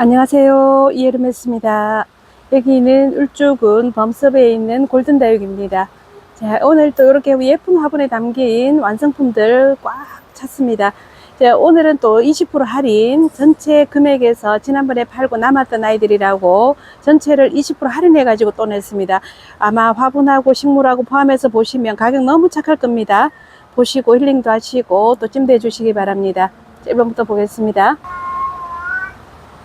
안녕하세요. 이에르메스입니다. 여기는 울주군 범섭에 있는 골든다육입니다. 자, 오늘 또 이렇게 예쁜 화분에 담긴 완성품들 꽉 찼습니다. 자, 오늘은 또 20% 할인 전체 금액에서 지난번에 팔고 남았던 아이들이라고 전체를 20% 할인해 가지고 또 냈습니다. 아마 화분하고 식물하고 포함해서 보시면 가격 너무 착할 겁니다. 보시고 힐링도 하시고 또 찜대해 주시기 바랍니다. 자, 1번부터 보겠습니다.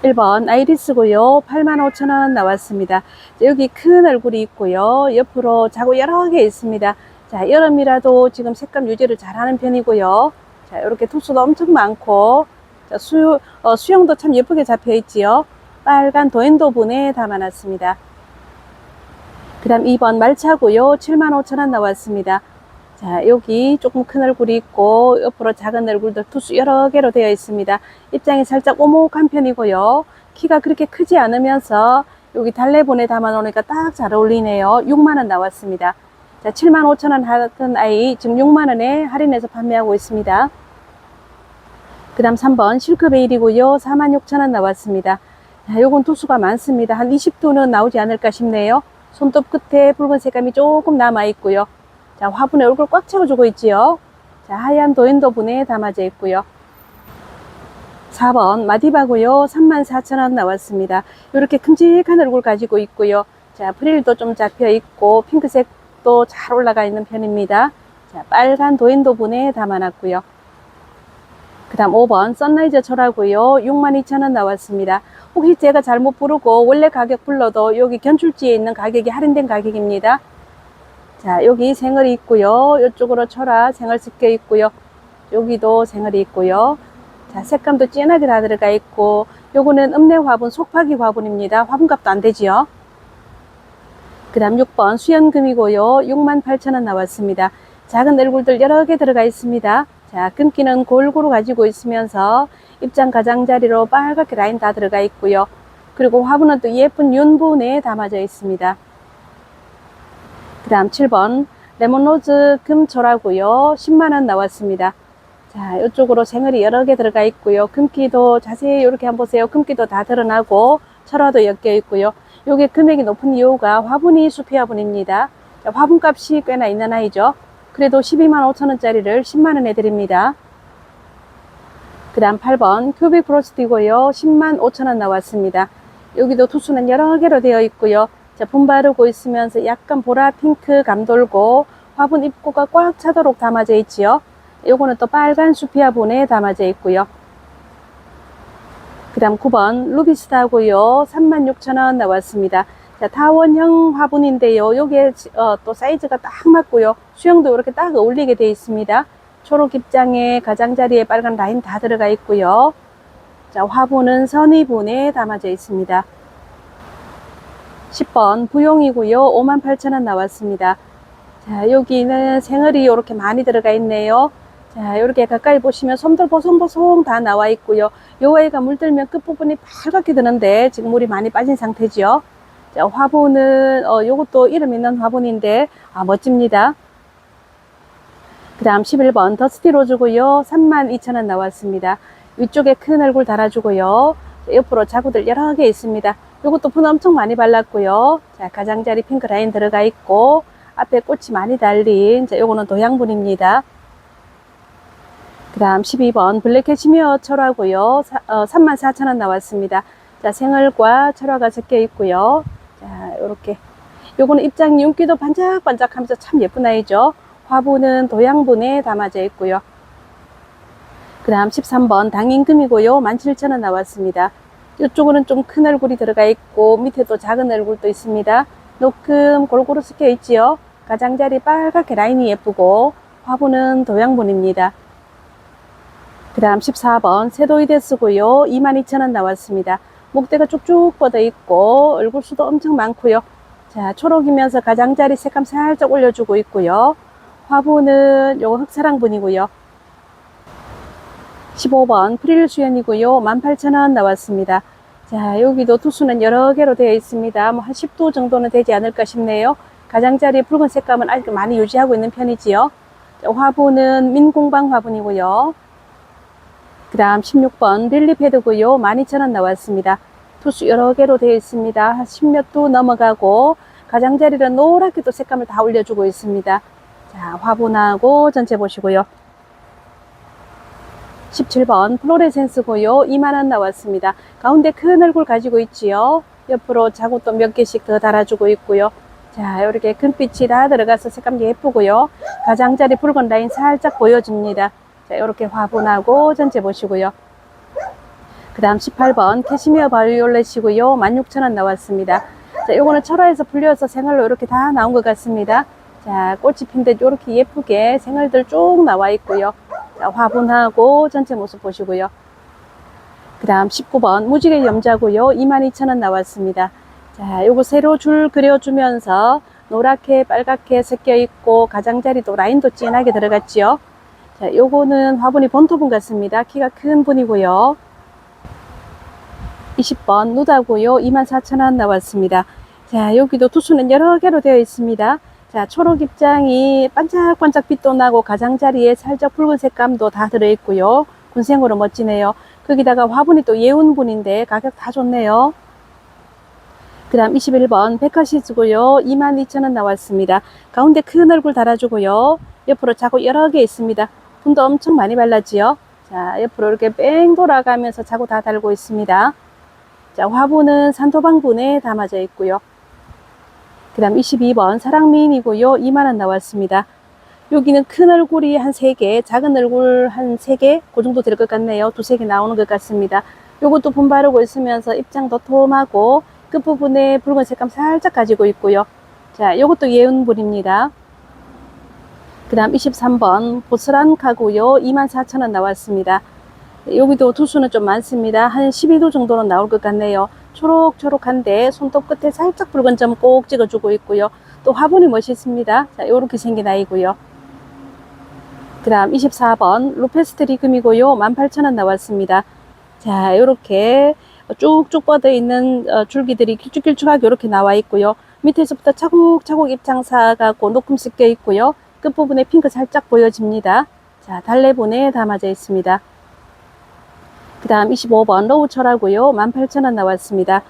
1번 아이리스고요. 85,000원 나왔습니다. 자, 여기 큰 얼굴이 있고요. 옆으로 자구 여러 개 있습니다. 자, 여름이라도 지금 색감 유지를 잘하는 편이고요. 자, 이렇게 투수도 엄청 많고 자, 수, 어, 수영도 참 예쁘게 잡혀 있지요. 빨간 도엔도분에 담아놨습니다. 그 다음 2번 말차고요. 75,000원 나왔습니다. 자, 여기 조금 큰 얼굴이 있고, 옆으로 작은 얼굴들 투수 여러 개로 되어 있습니다. 입장이 살짝 오목한 편이고요. 키가 그렇게 크지 않으면서 여기 달래본에 담아 놓으니까 딱 잘 어울리네요. 6만원 나왔습니다. 자, 7만 5천원 하던 아이 지금 6만원에 할인해서 판매하고 있습니다. 그 다음 3번 실크베일이고요. 4만 6천원 나왔습니다. 자, 요건 투수가 많습니다. 한 20도는 나오지 않을까 싶네요. 손톱 끝에 붉은 색감이 조금 남아 있고요. 자, 화분에 얼굴 꽉 채워주고 있지요. 자, 하얀 도인도 분에 담아져 있고요. 4번 마디바고요. 34,000원 나왔습니다. 이렇게 큼직한 얼굴 가지고 있고요. 자, 프릴도 좀 잡혀 있고 핑크색도 잘 올라가 있는 편입니다. 자, 빨간 도인도 분에 담아놨고요. 그 다음 5번 썬라이저 철하고요. 62,000원 나왔습니다. 혹시 제가 잘못 부르고 원래 가격 불러도 여기 견출지에 있는 가격이 할인된 가격입니다. 자, 여기 생얼이 있고요. 이쪽으로 철화 생얼 섞여 있고요. 여기도 생얼이 있고요. 자, 색감도 진하게 다 들어가 있고, 요거는 읍내 화분, 속파기 화분입니다. 화분값도 안 되지요. 그 다음 6번 수연금이고요. 68,000원 나왔습니다. 작은 얼굴들 여러 개 들어가 있습니다. 자, 금기는 골고루 가지고 있으면서 입장 가장자리로 빨갛게 라인 다 들어가 있고요. 그리고 화분은 또 예쁜 윤분에 담아져 있습니다. 그 다음 7번. 레몬로즈 금초라고요. 10만원 나왔습니다. 자 이쪽으로 생얼이 여러 개 들어가 있고요. 금기도 자세히 이렇게 한번 보세요. 금기도 다 드러나고 철화도 엮여 있고요. 요게 금액이 높은 이유가 화분이 수피 화분입니다. 자, 화분값이 꽤나 있는 아이죠. 그래도 12만 5천원짜리를 10만원에 드립니다. 그 다음 8번. 큐빅 프로스트이고요. 10만 5천원 나왔습니다. 여기도 투수는 여러 개로 되어 있고요 자, 분 바르고 있으면서 약간 보라 핑크 감 돌고 화분 입구가 꽉 차도록 담아져 있지요. 요거는 또 빨간 수피아 분에 담아져 있고요. 그 다음 9번 루비스타고요. 36,000원 나왔습니다. 자, 타원형 화분인데요. 요게 어, 또 사이즈가 딱 맞고요. 수영도 이렇게 딱 어울리게 되어 있습니다. 초록 입장에 가장자리에 빨간 라인 다 들어가 있고요. 자, 화분은 선의분에 담아져 있습니다. 10번 부용이고요. 58,000원 나왔습니다. 자, 여기는 생얼이 이렇게 많이 들어가 있네요. 자, 이렇게 가까이 보시면 솜들 보송보송 다 나와 있고요. 요 아이가 물들면 끝부분이 빨갛게 드는데 지금 물이 많이 빠진 상태죠. 자, 화분은 어, 요것도 이름 있는 화분인데 아, 멋집니다. 그 다음 11번 더스티 로즈고요. 32,000원 나왔습니다. 위쪽에 큰 얼굴 달아주고요. 자, 옆으로 자구들 여러 개 있습니다. 요것도 분 엄청 많이 발랐고요. 자, 가장자리 핑크 라인 들어가 있고, 앞에 꽃이 많이 달린, 자, 요거는 도양분입니다. 그 다음 12번 블랙 캐시미어 철화고요. 사, 어, 34,000원 나왔습니다. 자, 생얼과 철화가 섞여 있고요. 자, 요렇게. 요거는 입장 윤기도 반짝반짝 하면서 참 예쁜 아이죠. 화분은 도양분에 담아져 있고요. 그 다음 13번 당인금이고요. 17,000원 나왔습니다. 이쪽으로는 좀 큰 얼굴이 들어가 있고 밑에도 작은 얼굴도 있습니다. 노금 골고루 섞여 있지요. 가장자리 빨갛게 라인이 예쁘고 화분은 도양분입니다. 그 다음 14번 세도이데스고요. 22,000원 나왔습니다. 목대가 쭉쭉 뻗어 있고 얼굴 수도 엄청 많고요. 자 초록이면서 가장자리 색감 살짝 올려주고 있고요. 화분은 요거 흑사랑분이고요. 15번 프릴 수연이고요. 18,000원 나왔습니다. 자, 여기도 투수는 여러 개로 되어 있습니다. 뭐 한 10도 정도는 되지 않을까 싶네요. 가장자리 붉은 색감은 아직 많이 유지하고 있는 편이지요. 자, 화분은 민공방 화분이고요. 그 다음 16번 릴리 패드고요. 12,000원 나왔습니다. 투수 여러 개로 되어 있습니다. 한 10몇 도 넘어가고 가장자리는 노랗게 또 색감을 다 올려주고 있습니다. 자, 화분하고 전체 보시고요. 17번 플로레센스 고요. 2만원 나왔습니다. 가운데 큰 얼굴 가지고 있지요. 옆으로 또몇 개씩 더 달아주고 있고요. 자, 이렇게 금빛이 다 들어가서 색감 예쁘고요. 가장자리 붉은 라인 살짝 보여줍니다. 자, 이렇게 화분하고 전체 보시고요. 그 다음 18번 캐시미어 바이올렛이고요. 16,000원 나왔습니다. 자, 요거는 철화에서 불려서 생얼로 이렇게 다 나온 것 같습니다. 자, 꽃이 핀데 이렇게 예쁘게 생얼들 쭉 나와 있고요. 자, 화분하고 전체 모습 보시고요. 그 다음 19번 무지개 염자고요. 22,000원 나왔습니다. 자, 요거 새로 줄 그려주면서 노랗게 빨갛게 섞여 있고 가장자리도 라인도 진하게 들어갔지요. 자, 요거는 화분이 본토분 같습니다. 키가 큰 분이고요. 20번 누다고요. 24,000원 나왔습니다. 자, 여기도 투수는 여러 개로 되어 있습니다. 자, 초록 입장이 반짝반짝 빛도 나고 가장자리에 살짝 붉은 색감도 다 들어있고요. 군생으로 멋지네요. 거기다가 화분이 또 예운분인데 가격 다 좋네요. 그 다음 21번 백화시즈고요. 22,000원 나왔습니다. 가운데 큰 얼굴 달아주고요. 옆으로 자구 여러 개 있습니다. 분도 엄청 많이 발라지요. 자, 옆으로 이렇게 뺑 돌아가면서 자구 다 달고 있습니다. 자, 화분은 산토방분에 담아져 있고요. 그 다음 22번 사랑미인이고요. 2만원 나왔습니다. 여기는 큰 얼굴이 한 3개, 작은 얼굴 한 3개, 그 정도 될 것 같네요. 두세 개 나오는 것 같습니다. 요것도 분 바르고 있으면서 입장도 톰하고 끝부분에 붉은 색감 살짝 가지고 있고요. 자, 요것도 예운불입니다. 그 다음 23번 보스란 가구요. 24,000원 나왔습니다. 여기도 두수는 좀 많습니다. 한 12도 정도는 나올 것 같네요. 초록초록한데 손톱 끝에 살짝 붉은 점 꼭 찍어주고 있고요. 또 화분이 멋있습니다. 자, 요렇게 생긴 아이고요. 그 다음 24번 루페스트리 금이고요. 18,000원 나왔습니다. 자, 요렇게 쭉쭉 뻗어 있는 어, 줄기들이 길쭉길쭉하게 이렇게 나와 있고요. 밑에서부터 차곡차곡 입장사가고 녹음 섞여 있고요. 끝부분에 핑크 살짝 보여집니다. 자, 달래분에 담아져 있습니다. 그 다음 25번 로우철하고요. 18,000원 나왔습니다.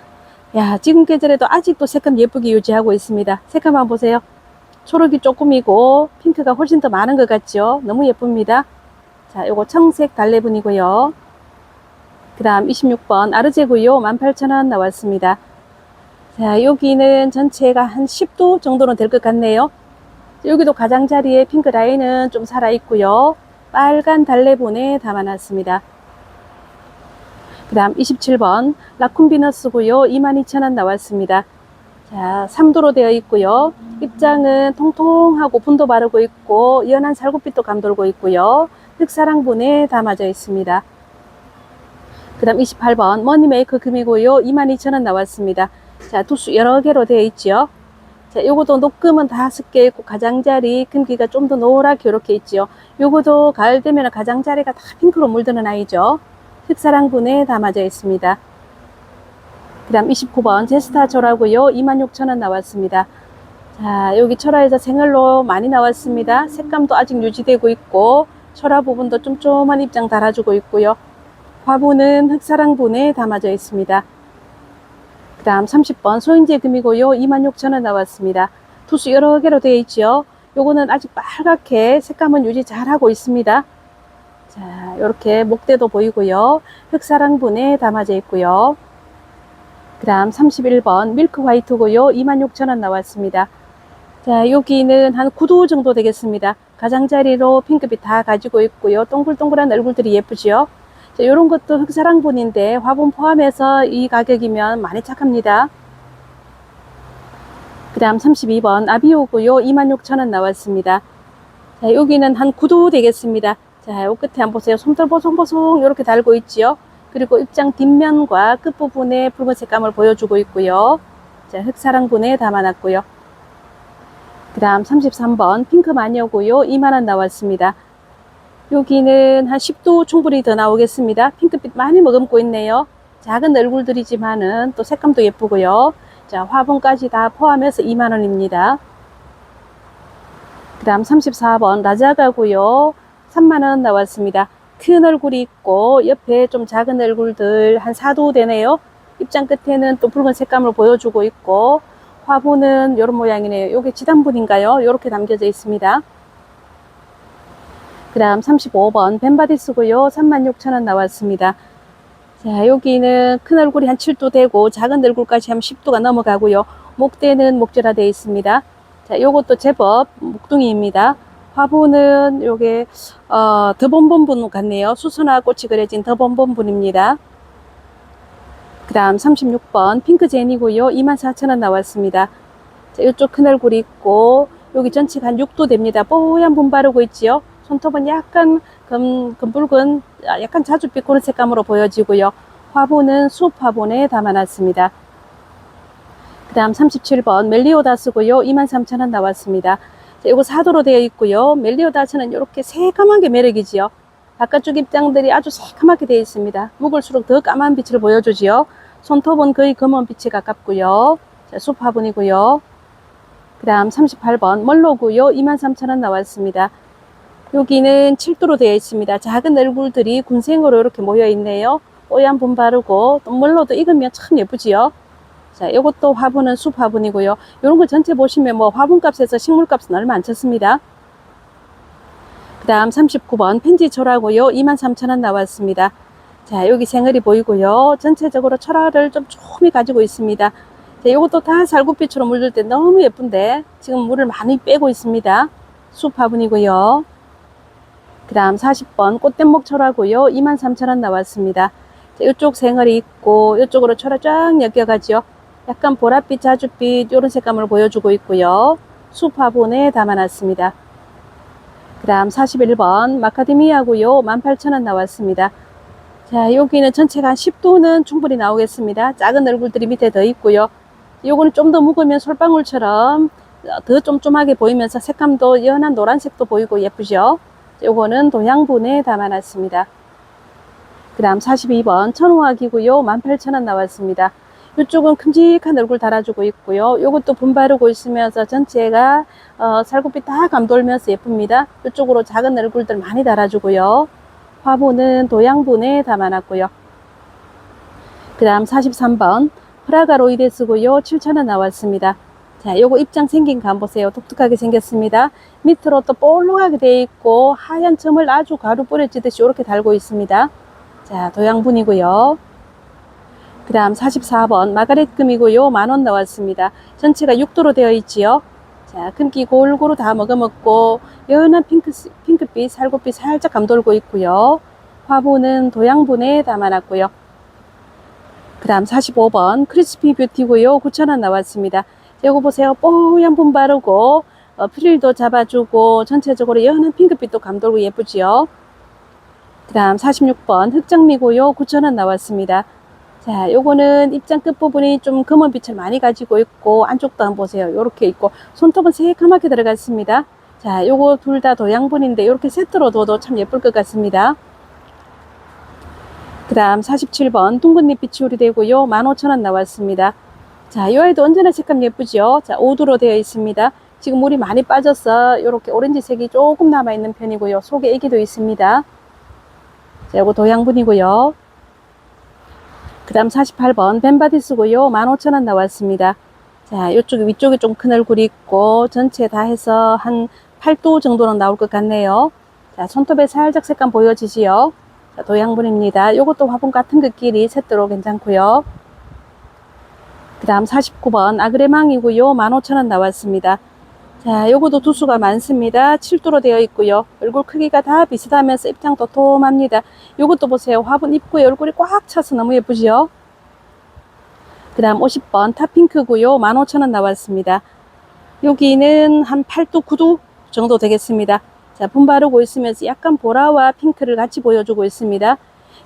야, 지금 계절에도 아직도 색감 예쁘게 유지하고 있습니다. 색감 한번 보세요. 초록이 조금이고 핑크가 훨씬 더 많은 것 같죠? 너무 예쁩니다. 자, 요거 청색 달래분이고요. 그 다음 26번 아르제고요. 18,000원 나왔습니다. 자, 여기는 전체가 한 10도 정도는 될 것 같네요. 여기도 가장자리에 핑크 라인은 좀 살아있고요. 빨간 달래분에 담아놨습니다. 그 다음 27번 라쿤 비너스고요. 22,000원 나왔습니다. 자, 3도로 되어 있고요. 입장은 통통하고 분도 바르고 있고 연한 살구빛도 감돌고 있고요. 흑사랑분에 담아져 있습니다. 그 다음 28번 머니메이커 금이고요. 22,000원 나왔습니다. 자, 두수 여러 개로 되어 있죠. 자, 요것도 녹금은 다 섞여 있고 가장자리 금기가 좀 더 노랗게 이렇게 있지요. 요것도 가을 되면 가장자리가 다 핑크로 물드는 아이죠. 흑사랑분에 담아져 있습니다. 그 다음 29번 제스타 철화고요. 26,000원 나왔습니다. 자, 여기 철화에서 생얼로 많이 나왔습니다. 색감도 아직 유지되고 있고 철화 부분도 쫌쫌한 입장 달아주고 있고요. 화분은 흑사랑분에 담아져 있습니다. 그 다음 30번 소인제 금이고요. 26,000원 나왔습니다. 투수 여러 개로 되어 있죠. 요거는 아직 빨갛게 색감은 유지 잘하고 있습니다. 자, 이렇게 목대도 보이고요. 흑사랑분에 담아져 있고요. 그 다음 31번 밀크 화이트고요. 26,000원 나왔습니다. 자, 여기는 한 9도 정도 되겠습니다. 가장자리로 핑크빛 다 가지고 있고요. 동글동글한 얼굴들이 예쁘지요. 자, 요런 것도 흑사랑분인데 화분 포함해서 이 가격이면 많이 착합니다. 그 다음 32번 아비오고요. 26,000원 나왔습니다. 자, 여기는 한 9도 되겠습니다. 자, 요 끝에 한번 보세요. 솜털 보송보송 이렇게 달고 있지요. 그리고 입장 뒷면과 끝부분에 붉은 색감을 보여주고 있고요. 자, 흑사랑분에 담아놨고요. 그 다음 33번 핑크 마녀고요. 2만원 나왔습니다. 여기는 한 10도 충분히 더 나오겠습니다. 핑크빛 많이 머금고 있네요. 작은 얼굴들이지만은 또 색감도 예쁘고요. 자, 화분까지 다 포함해서 2만원입니다. 그 다음 34번 라자가고요. 3만원 나왔습니다. 큰 얼굴이 있고 옆에 좀 작은 얼굴들 한 4도 되네요. 입장 끝에는 또 붉은 색감을 보여주고 있고 화분은 이런 모양이네요. 요게 지단분인가요? 이렇게 담겨져 있습니다. 그 다음 35번 벤바디스고요. 36,000원 나왔습니다. 자, 여기는 큰 얼굴이 한 7도 되고 작은 얼굴까지 하면 10도가 넘어가고요. 목대는 목재라 되어 있습니다. 자, 요것도 제법 목둥이입니다. 화분은 요게 어, 더본본분 같네요. 수선화 꽃이 그려진 더본본분입니다. 그 다음 36번 핑크 제니고요. 24,000원 나왔습니다. 자, 이쪽 큰 얼굴이 있고 여기 전체가 한 6도 됩니다. 뽀얀 분 바르고 있지요. 손톱은 약간 금, 금붉은 아, 약간 자주빛 그런 색감으로 보여지고요. 화분은 숲 화분에 담아놨습니다. 그 다음 37번 멜리오다스고요. 23,000원 나왔습니다. 자, 이거 사도로 되어 있고요. 멜리오다스는 이렇게 새까만 게 매력이지요. 바깥쪽 입장들이 아주 새까맣게 되어 있습니다. 묵을수록 더 까만 빛을 보여주지요. 손톱은 거의 검은 빛에 가깝고요. 자, 숲 화분이고요. 그 다음 38번 멀로고요. 23,000원 나왔습니다. 여기는 7도로 되어 있습니다. 작은 얼굴들이 군생으로 이렇게 모여 있네요. 뽀얀 분 바르고 또 멀로도 익으면 참 예쁘지요. 자, 이것도 화분은 숲 화분이고요. 이런 거 전체 보시면 뭐 화분값에서 식물값은 얼마 안 쳤습니다. 그 다음 39번 펜지 철화고요. 23,000원 나왔습니다. 자, 여기 생얼이 보이고요. 전체적으로 철화를 좀 조금이 가지고 있습니다. 자, 이것도 다 살구빛으로 물들 때 너무 예쁜데 지금 물을 많이 빼고 있습니다. 숲 화분이고요. 그 다음 40번 꽃댄목 철화고요. 23,000원 나왔습니다. 자, 이쪽 생얼이 있고 이쪽으로 철화 쫙 엮여가죠. 약간 보랏빛, 자주빛 이런 색감을 보여주고 있고요. 숲 화분에 담아놨습니다. 그 다음 41번 마카데미아고요. 18,000원 나왔습니다. 자, 여기는 전체가 한 10도는 충분히 나오겠습니다. 작은 얼굴들이 밑에 더 있고요. 요거는 좀 더 묵으면 솔방울처럼 더 쫌쫌하게 보이면서 색감도 연한 노란색도 보이고 예쁘죠? 요거는 동양분에 담아놨습니다. 그 다음 42번 천호학이고요. 18,000원 나왔습니다. 이쪽은 큼직한 얼굴 달아주고 있고요. 요것도 분 바르고 있으면서 전체가 어, 살구빛 다 감돌면서 예쁩니다. 이쪽으로 작은 얼굴들 많이 달아주고요. 화분은 도양분에 담아놨고요. 그 다음 43번 프라가로이데스고요. 7,000원 나왔습니다. 자, 요거 입장 생긴 감 보세요. 독특하게 생겼습니다. 밑으로 또 볼록하게 되어 있고 하얀 점을 아주 가루 뿌려지듯이 이렇게 달고 있습니다. 자, 도양분이고요. 그 다음 44번 마가렛 금이고요. 만원 나왔습니다. 전체가 6도로 되어 있지요. 자, 금기 골고루 다 먹어먹고 연한 핑크, 핑크빛, 살구빛 살짝 감돌고 있고요. 화분은 도양분에 담아놨고요. 그 다음 45번 크리스피 뷰티고요. 9,000원 나왔습니다. 이거 보세요. 뽀얀 분 바르고 어, 프릴도 잡아주고 전체적으로 연한 핑크빛도 감돌고 예쁘지요. 그 다음 46번 흑장미고요. 9,000원 나왔습니다. 자, 요거는 입장 끝부분이 좀 검은 빛을 많이 가지고 있고 안쪽도 한번 보세요. 요렇게 있고 손톱은 새까맣게 들어갔습니다. 자, 요거 둘 다 도양분인데 요렇게 세트로 둬도 참 예쁠 것 같습니다. 그 다음 47번 둥근잎 비치울이 되고요. 15,000원 나왔습니다. 자, 이 아이도 언제나 색감 예쁘죠? 자, 5도로 되어 있습니다. 지금 물이 많이 빠져서 이렇게 오렌지색이 조금 남아있는 편이고요. 속에 애기도 있습니다. 자, 요거 도양분이고요. 그 다음 48번 벤바디스고요. 15,000원 나왔습니다. 자, 이쪽에 위쪽에 좀 큰 얼굴이 있고 전체 다 해서 한 8도 정도는 나올 것 같네요. 자, 손톱에 살짝 색감 보여지지요? 자, 도양분입니다. 요것도 화분 같은 것끼리 세트로 괜찮고요. 그 다음 49번 아그레망이고요. 15,000원 나왔습니다. 자, 요것도 두수가 많습니다. 7도로 되어 있고요. 얼굴 크기가 다 비슷하면서 입장도 도톰합니다. 요것도 보세요. 화분 입구에 얼굴이 꽉 차서 너무 예쁘지요? 그 다음 50번 탑핑크고요. 15,000원 나왔습니다. 여기는 한 8도, 9도 정도 되겠습니다. 자, 분 바르고 있으면서 약간 보라와 핑크를 같이 보여주고 있습니다.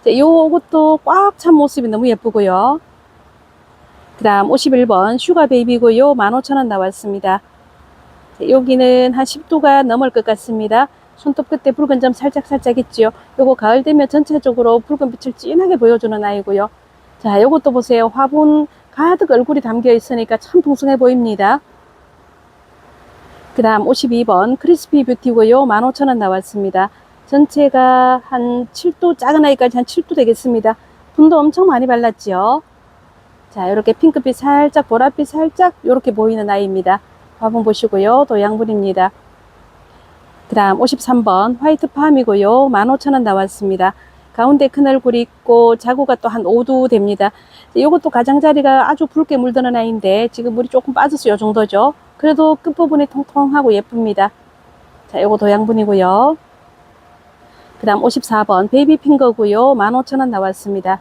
자, 요것도 꽉 찬 모습이 너무 예쁘고요. 그 다음 51번 슈가 베이비고요. 15,000원 나왔습니다. 자, 여기는 한 10도가 넘을 것 같습니다. 손톱 끝에 붉은 점 살짝살짝 있지요. 요거 가을 되면 전체적으로 붉은 빛을 진하게 보여주는 아이고요. 자, 요것도 보세요. 화분 가득 얼굴이 담겨 있으니까 참 풍성해 보입니다. 그 다음 52번 크리스피 뷰티고요. 15,000원 나왔습니다. 전체가 한 7도, 작은 아이까지 한 7도 되겠습니다. 분도 엄청 많이 발랐지요. 자, 이렇게 핑크빛 살짝, 보랏빛 살짝, 이렇게 보이는 아이입니다. 화분 보시고요. 도양분입니다. 그 다음 53번 화이트 팜이고요. 15,000원 나왔습니다. 가운데 큰 얼굴이 있고 자구가 또 한 5두 됩니다. 이것도 가장자리가 아주 붉게 물드는 아이인데 지금 물이 조금 빠졌어요. 이 정도죠. 그래도 끝부분이 통통하고 예쁩니다. 자, 요거 도 양분이고요. 그 다음 54번 베이비 핑거고요. 15,000원 나왔습니다.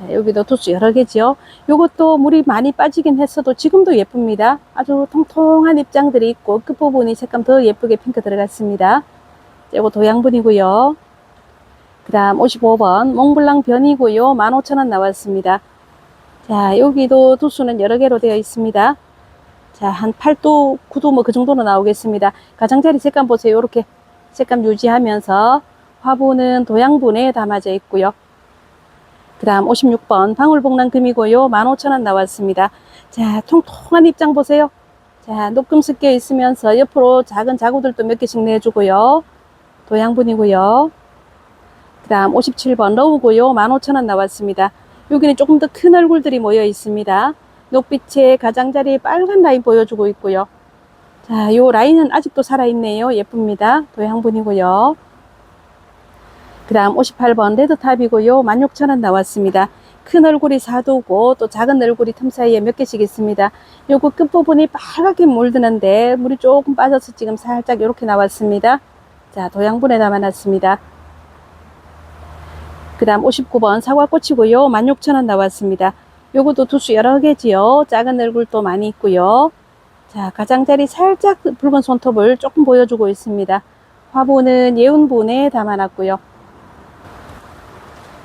자, 여기도 도수 여러 개죠. 요것도 물이 많이 빠지긴 했어도 지금도 예쁩니다. 아주 통통한 입장들이 있고 끝부분이 색감 더 예쁘게 핑크 들어갔습니다. 자, 요거 도양분이고요. 그 다음 55번 몽블랑 변이고요. 15,000원 나왔습니다. 자, 여기도 도수는 여러 개로 되어 있습니다. 자, 한 8도, 9도 뭐 그 정도는 나오겠습니다. 가장자리 색감 보세요. 이렇게 색감 유지하면서 화분은 도양분에 담아져 있고요. 그 다음 56번 방울복랑 금이고요. 15,000원 나왔습니다. 자, 통통한 입장 보세요. 자, 녹금 섞여 있으면서 옆으로 작은 자구들도 몇 개씩 내주고요. 도양분이고요. 그 다음 57번 러우고요. 15,000원 나왔습니다. 여기는 조금 더 큰 얼굴들이 모여 있습니다. 녹빛의 가장자리 빨간 라인 보여주고 있고요. 자, 요 라인은 아직도 살아있네요. 예쁩니다. 도양분이고요. 그 다음 58번 레드탑이고요. 16,000원 나왔습니다. 큰 얼굴이 4도고 또 작은 얼굴이 틈 사이에 몇 개씩 있습니다. 요거 끝부분이 빨갛게 물드는데 물이 조금 빠져서 지금 살짝 이렇게 나왔습니다. 자, 도양분에 담아놨습니다. 그 다음 59번 사과꽃이고요. 16,000원 나왔습니다. 요것도 두수 여러 개지요. 작은 얼굴도 많이 있고요. 자, 가장자리 살짝 붉은 손톱을 조금 보여주고 있습니다. 화분은 예운분에 담아놨고요.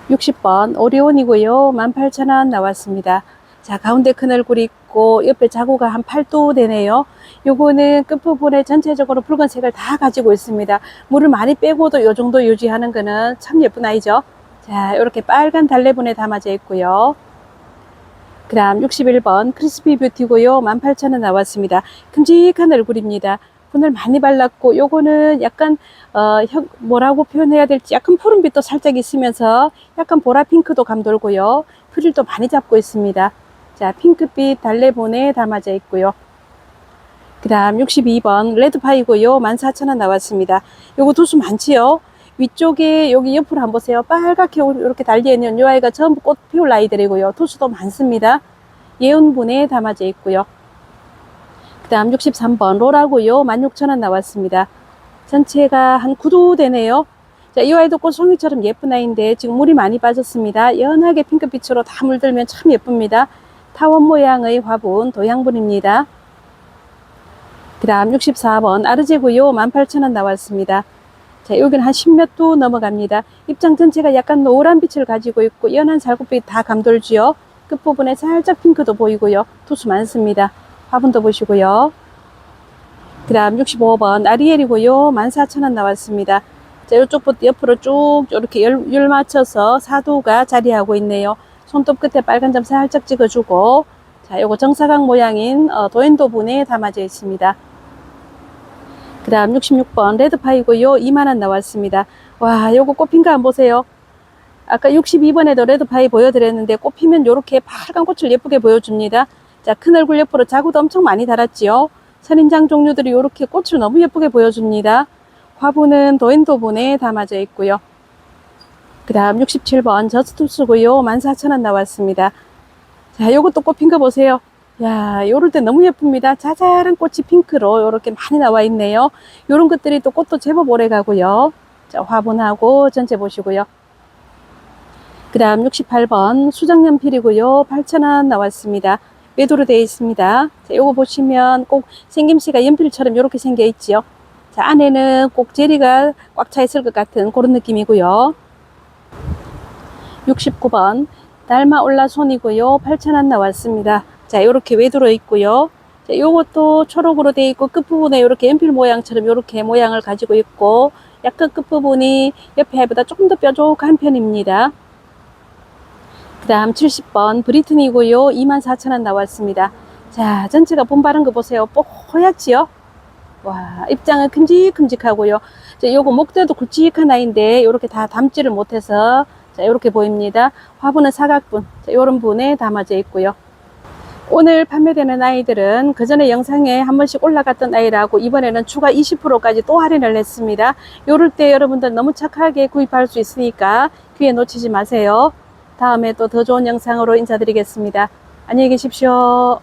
60번 오리온이고요. 18,000원 나왔습니다. 자, 가운데 큰 얼굴이 있고 옆에 자구가 한 8도 되네요. 요거는 끝부분에 전체적으로 붉은색을 다 가지고 있습니다. 물을 많이 빼고도 요 정도 유지하는 거는 참 예쁜 아이죠. 자, 이렇게 빨간 달래분에 담아져 있고요. 그 다음 61번 크리스피 뷰티고요. 18,000원 나왔습니다. 큼직한 얼굴입니다. 분을 많이 발랐고 요거는 약간 어, 형- 뭐라고 표현해야 될지 약간 푸른빛도 살짝 있으면서 약간 보라 핑크도 감돌고요. 프릴도 많이 잡고 있습니다. 자, 핑크빛 달래본에 담아져 있고요. 그 다음 62번 레드파이고요. 14,000원 나왔습니다. 요거 도수 많지요? 위쪽에 여기 옆으로 한번 보세요. 빨갛게 이렇게 달려있는 요 아이가 전부 꽃 피울 아이들이고요. 도수도 많습니다. 예온분에 담아져 있고요. 그 다음 63번 로라고요. 16,000원 나왔습니다. 전체가 한 9도 되네요. 자, 이 아이도 꽃송이처럼 예쁜 아이인데 지금 물이 많이 빠졌습니다. 연하게 핑크빛으로 다 물들면 참 예쁩니다. 타원 모양의 화분 도양분입니다. 그 다음 64번 아르제고요. 18,000원 나왔습니다. 자, 여기는 한 10몇 도 넘어갑니다. 입장 전체가 약간 노란 빛을 가지고 있고 연한 살구빛 다 감돌지요. 끝부분에 살짝 핑크도 보이고요. 도수 많습니다. 화분도 보시고요. 그 다음 65번 아리엘이고요. 14,000원 나왔습니다. 자, 이쪽부터 옆으로 쭉 이렇게 열, 열 맞춰서 사도가 자리하고 있네요. 손톱 끝에 빨간 점 살짝 찍어주고 자, 요거 정사각 모양인 어, 도엔도 분에 담아져 있습니다. 그 다음 66번 레드파이고요. 2만원 나왔습니다. 와, 요거 꽃핀 거 안 보세요. 아까 62번에도 레드파이 보여드렸는데 꽃피면 요렇게 빨간 꽃을 예쁘게 보여줍니다. 자, 큰 얼굴 옆으로 자구도 엄청 많이 달았지요. 선인장 종류들이 요렇게 꽃을 너무 예쁘게 보여줍니다. 화분은 도엔도분에 담아져 있고요. 그 다음 67번 저스투스고요. 14,000원 나왔습니다. 자, 요것도 꽃핀 거 보세요. 야, 요럴 때 너무 예쁩니다. 자잘한 꽃이 핑크로 요렇게 많이 나와 있네요. 요런 것들이 또 꽃도 제법 오래 가고요. 자, 화분하고 전체 보시고요. 그 다음 68번 수정연필이고요. 8,000원 나왔습니다. 외도로 되어 있습니다. 자, 요거 보시면 꼭 생김새가 연필처럼 요렇게 생겨 있지요. 자, 안에는 꼭 제리가 꽉 차 있을 것 같은 그런 느낌이고요. 69번 달마 올라 손이고요. 8,000원 나왔습니다. 자, 요렇게 외도로 있고요. 자, 요것도 초록으로 되어 있고 끝부분에 이렇게 연필 모양처럼 이렇게 모양을 가지고 있고 약간 끝부분이 옆에 해보다 조금 더 뾰족한 편입니다. 그 다음 70번 브리튼이고요. 24,000원 나왔습니다. 자, 전체가 본바른 거 보세요. 뽀얗지요? 와, 입장은 큼직큼직하고요. 자, 요거 목대도 굵직한 아이인데 요렇게 다 담지를 못해서 자, 요렇게 보입니다. 화분은 사각분. 자, 요런 분에 담아져 있고요. 오늘 판매되는 아이들은 그 전에 영상에 한 번씩 올라갔던 아이라고 이번에는 추가 20%까지 또 할인을 했습니다. 요럴 때 여러분들 너무 착하게 구입할 수 있으니까 귀에 놓치지 마세요. 다음에 또 더 좋은 영상으로 인사드리겠습니다. 안녕히 계십시오.